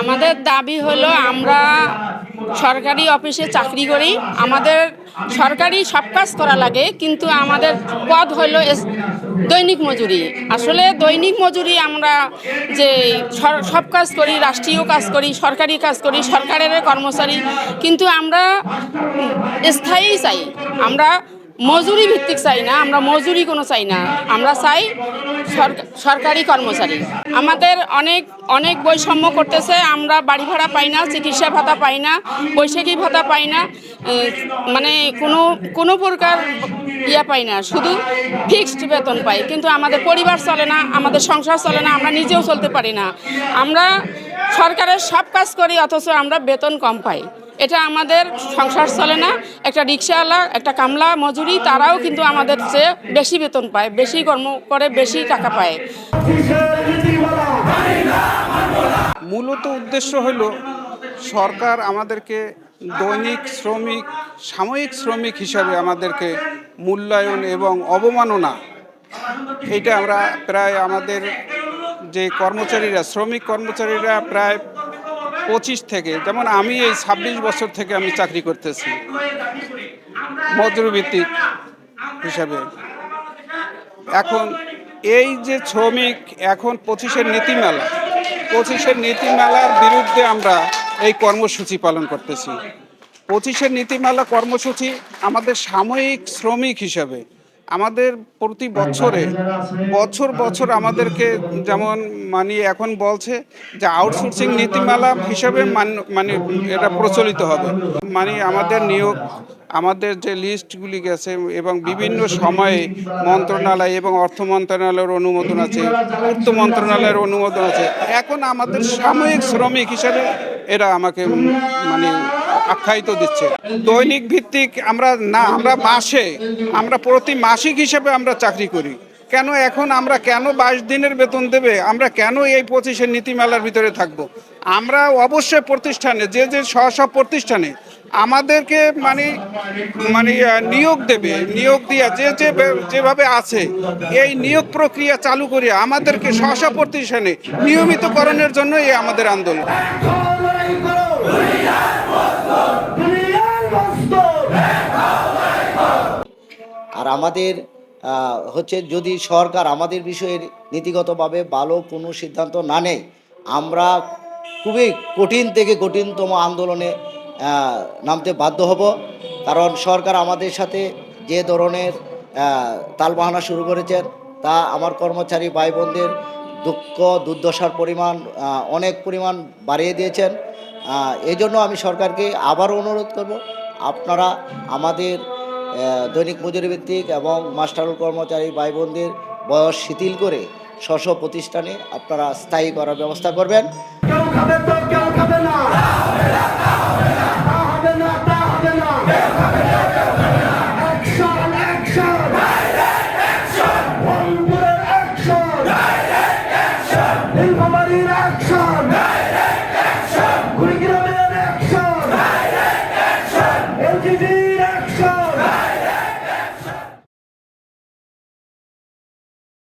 আমাদের দাবি হলো আমরা সরকারি অফিসে চাকরি করি। আমাদের সরকারি সব কাজ করা লাগে, কিন্তু আমাদের পদ হলো দৈনিক মজুরি। আসলে দৈনিক মজুরি আমরা যে সব কাজ করি, রাষ্ট্রীয় কাজ করি, সরকারি কাজ করি, সরকারের কর্মচারী, কিন্তু আমরা স্থায়ী চাই। আমরা মজুরি ভিত্তিক চাই না, আমরা মজুরি কোনো চাই না। আমরা চাই সরকারি কর্মচারী। আমাদের অনেক অনেক বৈষম্য করতেছে, আমরা বাড়ি ভাড়া পাই না, চিকিৎসা ভাতা পাই না, বৈশাখী ভাতা পাই না মানে কোনো কোনো প্রকার ইয়া পাই না, শুধু ফিক্সড বেতন পাই। কিন্তু আমাদের পরিবার চলে না, আমাদের সংসার চলে না, আমরা নিজেও চলতে পারি না। আমরা সরকারের সব কাজ করি, অথচ আমরা বেতন কম পাই। এটা আমাদের সংসার চলে না। একটা রিক্সাওয়ালা, একটা কামলা, মজুরি, তারাও কিন্তু আমাদের চেয়ে বেশি বেতন পায়, বেশি কর্ম করে বেশি টাকা পায়। মূলত উদ্দেশ্য হল সরকার আমাদেরকে দৈনিক শ্রমিক, সাময়িক শ্রমিক হিসাবে আমাদেরকে মূল্যায়ন এবং অবমাননা, এইটা আমরা প্রায় আমাদের যে কর্মচারীরা, শ্রমিক কর্মচারীরা প্রায় পঁচিশ থেকে, যেমন আমি এই ছাব্বিশ বছর থেকে আমি চাকরি করতেছি মজুরিভিত্তিক হিসাবে। এখন এই যে শ্রমিক এখন পঁচিশের নীতিমেলা, পঁচিশের নীতিমেলার বিরুদ্ধে আমরা এই কর্মসূচি পালন করতেছি। পঁচিশের নীতিমেলা কর্মসূচি আমাদের সাময়িক শ্রমিক হিসাবে আমাদের প্রতি বছরে বছর বছর আমাদেরকে যেমন মানে এখন বলছে যে আউটসোর্সিং নীতিমালা হিসাবে মান- এটা প্রচলিত হবে। মানে আমাদের নিয়োগ, আমাদের যে লিস্টগুলি গেছে এবং বিভিন্ন সময়ে মন্ত্রণালয় এবং অর্থ মন্ত্রণালয়ের অনুমোদন আছে পূর্ত মন্ত্রণালয়ের অনুমোদন আছে, এখন আমাদের সাময়িক শ্রমিক হিসাবে এরা আমাকে মানে আখ্যায়িত দিচ্ছে। দৈনিক ভিত্তিক আমরা না, আমরা মাসে, আমরা প্রতি মাসিক হিসেবে আমরা চাকরি করি। কেন এখন আমরা কেন বাইশ দিনের বেতন দেবে? আমরা কেন এই পঁচিশের নীতিমালার ভিতরে থাকব? আমরা অবশ্যই প্রতিষ্ঠানে, যে যে স্ব স্ব প্রতিষ্ঠানে আমাদেরকে মানে মানে নিয়োগ দেবে, নিয়োগ দিয়া যে যে, যেভাবে আছে, এই নিয়োগ প্রক্রিয়া চালু করিয়া আমাদেরকে স্ব স্ব প্রতিষ্ঠানে নিয়মিতকরণের জন্য এই আমাদের আন্দোলন। আমাদের হচ্ছে যদি সরকার আমাদের বিষয়ে নীতিগতভাবে ভালো কোনো সিদ্ধান্ত না নেয় আমরা খুবই কঠিন থেকে কঠিনতম আন্দোলনে নামতে বাধ্য হব। কারণ সরকার আমাদের সাথে যে ধরনের তালবাহানা শুরু করেছেন তা আমার কর্মচারী ভাই বোনদের দুঃখ দুর্দশার পরিমাণ অনেক পরিমাণ বাড়িয়ে দিয়েছেন। আহ, এই জন্য আমি সরকারকে আবারও অনুরোধ করব আপনারা আমাদের দৈনিক মজুরি ভিত্তিক এবং মাস্টার কর্মচারী ভাই বোনদের বয়স শিথিল করে স্ব প্রতিষ্ঠানে আপনারা স্থায়ী করার ব্যবস্থা করবেন। কেউ খাবে তো কেউ খাবে না।